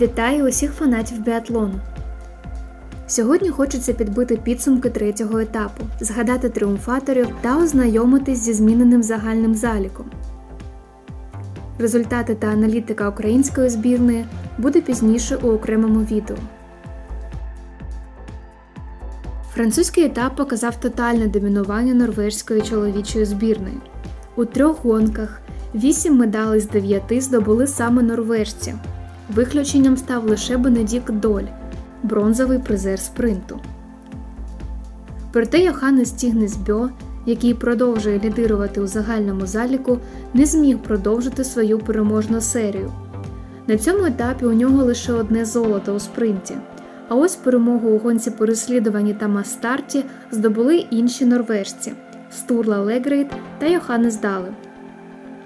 Вітаю усіх фанатів біатлону. Сьогодні хочеться підбити підсумки третього етапу, згадати тріумфаторів та ознайомитись зі зміненим загальним заліком. Результати та аналітика української збірної буде пізніше у окремому відео. Французький етап показав тотальне домінування норвежської чоловічої збірної. У трьох гонках 8 медалей з 9 здобули саме норвежці. Виключенням став лише Бенедікт Доль, бронзовий призер спринту. Проте Йоханнес Тігнес Бьо, який продовжує лідирувати у загальному заліку, не зміг продовжити свою переможну серію. На цьому етапі у нього лише одне золото у спринті. А ось перемогу у гонці переслідуванні та мастарті здобули інші норвежці Стурла Легрейд та Йоханнес Дале.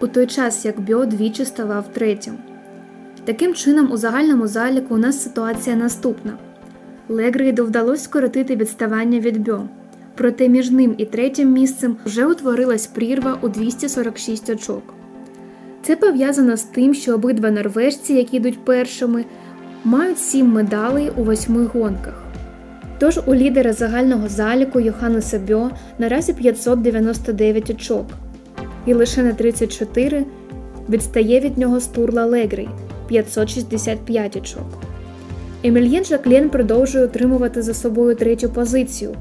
У той час як Бьо двічі ставав третім. Таким чином, у загальному заліку у нас ситуація наступна: Легрейду вдалося скоротити відставання від Бьо, проте між ним і третім місцем вже утворилась прірва у 246 очок. Це пов'язано з тим, що обидва норвежці, які йдуть першими, мають 7 медалей у восьми гонках. Тож у лідера загального заліку Йоханнеса Бьо наразі 599 очок, і лише на 34 відстає від нього Стурла Легрей 565 очок. Емельєн Жаклен продовжує отримувати за собою третю позицію,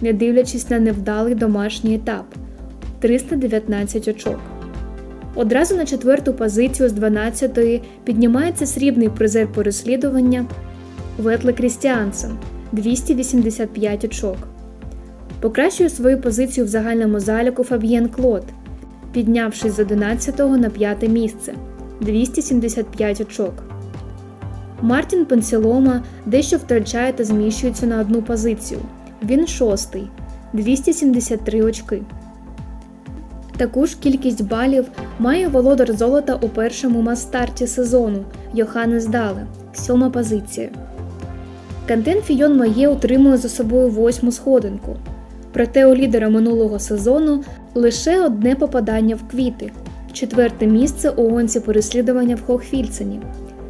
не дивлячись на невдалий домашній етап 319 очок. Одразу на четверту позицію з 12-ї піднімається срібний призер переслідування Ветле Крістіансен 285 очок. Покращує свою позицію в загальному заліку Фаб'єн Клод, піднявшись з 11 го на 5 місце 275 очок. Мартін Пенсілома дещо втрачає та зміщується на одну позицію. Він шостий 273 очки. Таку ж кількість балів має володар золота у першому мастарті сезону Йоханнес Дале, сьома позиція. Кантен Фійон Має утримує за собою восьму сходинку. Проте у лідера минулого сезону лише одне попадання в квіти, четверте місце у гонці переслідування в Хохфільцені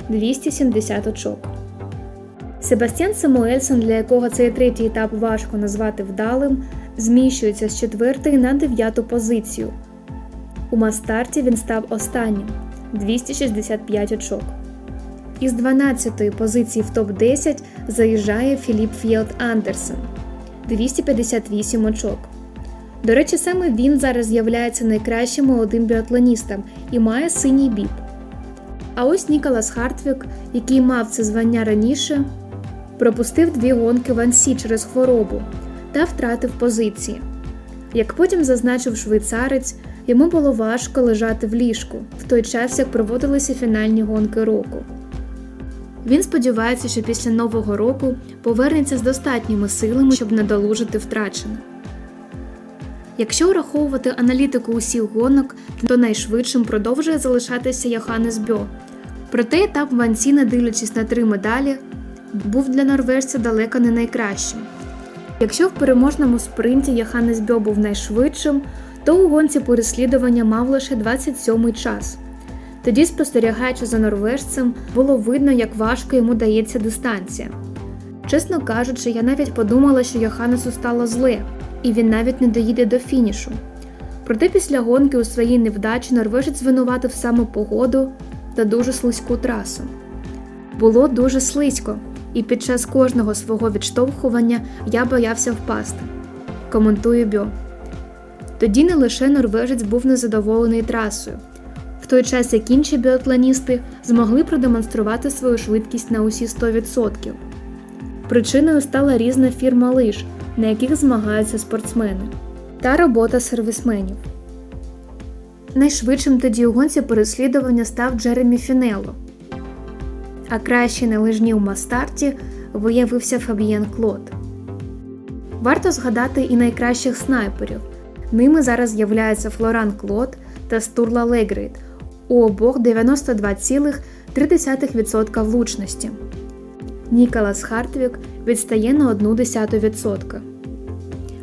270 очок. Себастьян Самуельсон, для якого цей третій етап важко назвати вдалим, зміщується з четвертої на дев'яту позицію. У мастарті він став останнім 265 очок. Із 12-ї позиції в топ-10 заїжджає Філіп Фєлд Андерсен 258 очок. До речі, саме він зараз з'являється найкращим молодим біатлоністом і має синій біп. А ось Ніколас Хартвік, який мав це звання раніше, пропустив дві гонки в Ансі через хворобу та втратив позиції. Як потім зазначив швейцарець, йому було важко лежати в ліжку в той час, як проводилися фінальні гонки року. Він сподівається, що після нового року повернеться з достатніми силами, щоб надолужити втрачене. Якщо враховувати аналітику усіх гонок, то найшвидшим продовжує залишатися Йоханнес Бьо. Проте етап в Ансі, не дивлячись на три медалі, був для норвежця далеко не найкращим. Якщо в переможному спринті Йоханнес Бьо був найшвидшим, то у гонці переслідування мав лише 27-й час. Тоді, спостерігаючи за норвежцем, було видно, як важко йому дається дистанція. Чесно кажучи, я навіть подумала, що Йоханнесу стало зле, і він навіть не доїде до фінішу. Проте після гонки у своїй невдачі норвежець звинуватив саме погоду та дуже слизьку трасу. Було дуже слизько, і під час кожного свого відштовхування я боявся впасти. Коментує Бьо. Тоді не лише норвежець був незадоволений трасою, в той час як інші біатлоністи змогли продемонструвати свою швидкість на усі 100%. Причиною стала різна фірма лиж, на яких змагаються спортсмени, та робота сервісменів. Найшвидшим тоді у гонці переслідування став Джеремі Фінело. А кращий на лижні у мастарті виявився Фабієн Клод. Варто згадати і найкращих снайперів. Ними зараз з'являються Флоран Клод та Стурла Легрейд, у обох 92,3% влучності. Ніколас Хартвік відстає на 0,1%.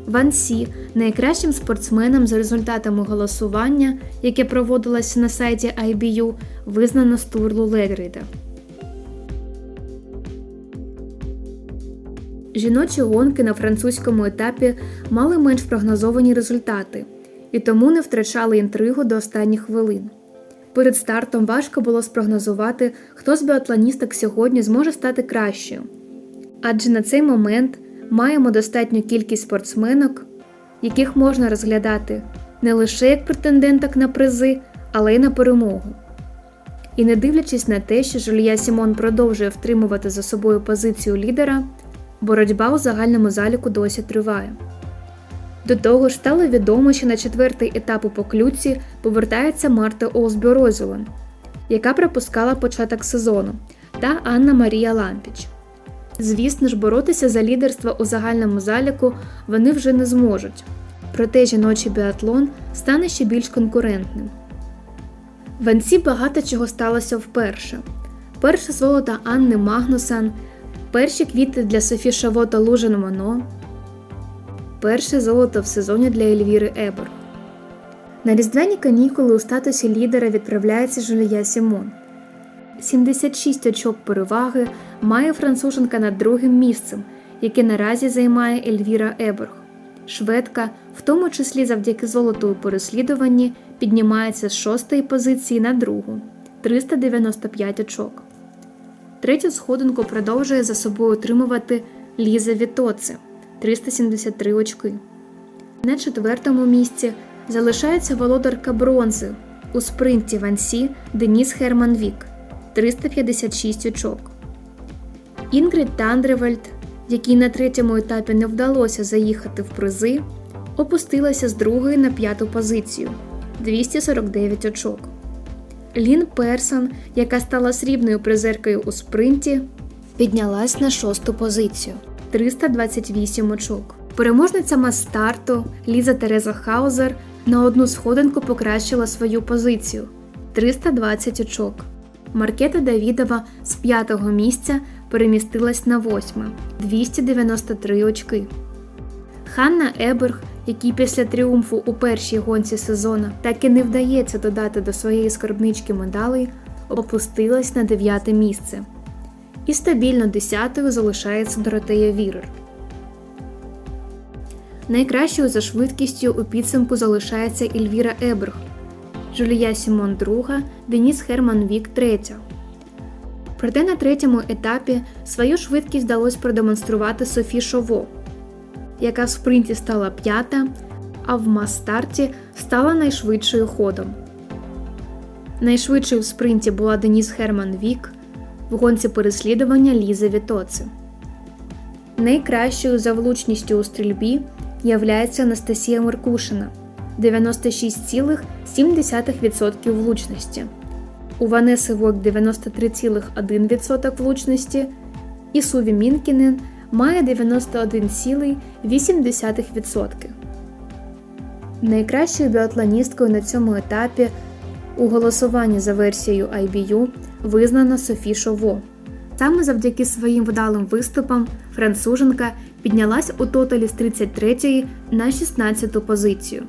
Ван Сі найкращим спортсменом за результатами голосування, яке проводилось на сайті IBU, визнано Стурлу Легрида. Жіночі гонки на французькому етапі мали менш прогнозовані результати і тому не втрачали інтригу до останніх хвилин. Перед стартом важко було спрогнозувати, хто з біатлоністок сьогодні зможе стати кращою. Адже на цей момент маємо достатню кількість спортсменок, яких можна розглядати не лише як претенденток на призи, але й на перемогу. І не дивлячись на те, що Жулія Сімон продовжує втримувати за собою позицію лідера, боротьба у загальному заліку досі триває. До того ж, стало відомо, що на четвертий етап у поклюці повертається Марта Олсборозілен, яка пропускала початок сезону, та Анна Марія Лампіч. Звісно ж, боротися за лідерство у загальному заліку вони вже не зможуть. Проте жіночий біатлон стане ще більш конкурентним. В Анці багато чого сталося вперше. Перше золото Анни Магнусан, перші квіти для Софі Шаво та Лужин Моно, перше золото в сезоні для Ельвіри Ебер. На різдвяні канікули у статусі лідера відправляється Жулія Сімон. 76 очок переваги має француженка над другим місцем, яке наразі займає Ельвіра Еберг. Шведка, в тому числі завдяки золоту у переслідуванні, піднімається з шостої позиції на другу 395 очок. Третю сходинку продовжує за собою отримувати Ліза Вітоце 373 очки. На четвертому місці залишається володарка бронзи у спринті Вансі Деніс Херман Вік 356 очок. Інгрид Тандревальд, якій на третьому етапі не вдалося заїхати в призи, опустилася з другої на п'яту позицію 249 очок. Лін Персон, яка стала срібною призеркою у спринті, піднялась на шосту позицію 328 очок. Переможниця мас-старту Ліза Тереза Хаузер на одну сходинку покращила свою позицію 320 очок. Маркета Давідова з п'ятого місця перемістилась на восьме 293 очки. Ханна Еберг, якій після тріумфу у першій гонці сезону так і не вдається додати до своєї скарбнички медалей, опустилась на дев'яте місце. І стабільно десятою залишається Доротея Вірер. Найкращою за швидкістю у підсумку залишається Ельвіра Еберг, Жулія Сімон друга, Деніс Херман Вік третя. Проте на третьому етапі свою швидкість вдалося продемонструвати Софі Шово, яка в спринті стала п'ята, а в мас-старті стала найшвидшою ходом. Найшвидшою в спринті була Деніс Херман Вік, в гонці переслідування Ліза Вітоци. Найкращою за влучністю у стрільбі являється Анастасія Меркушина 96,7% влучності. У Ванеси Вок 93,1% влучності, і Суві Мінкінен має 91,8%. Найкращою біатлоністкою на цьому етапі у голосуванні за версією IBU визнана Софі Шово. Саме завдяки своїм вдалим виступам француженка піднялась у тоталі з 33 на 16 позицію.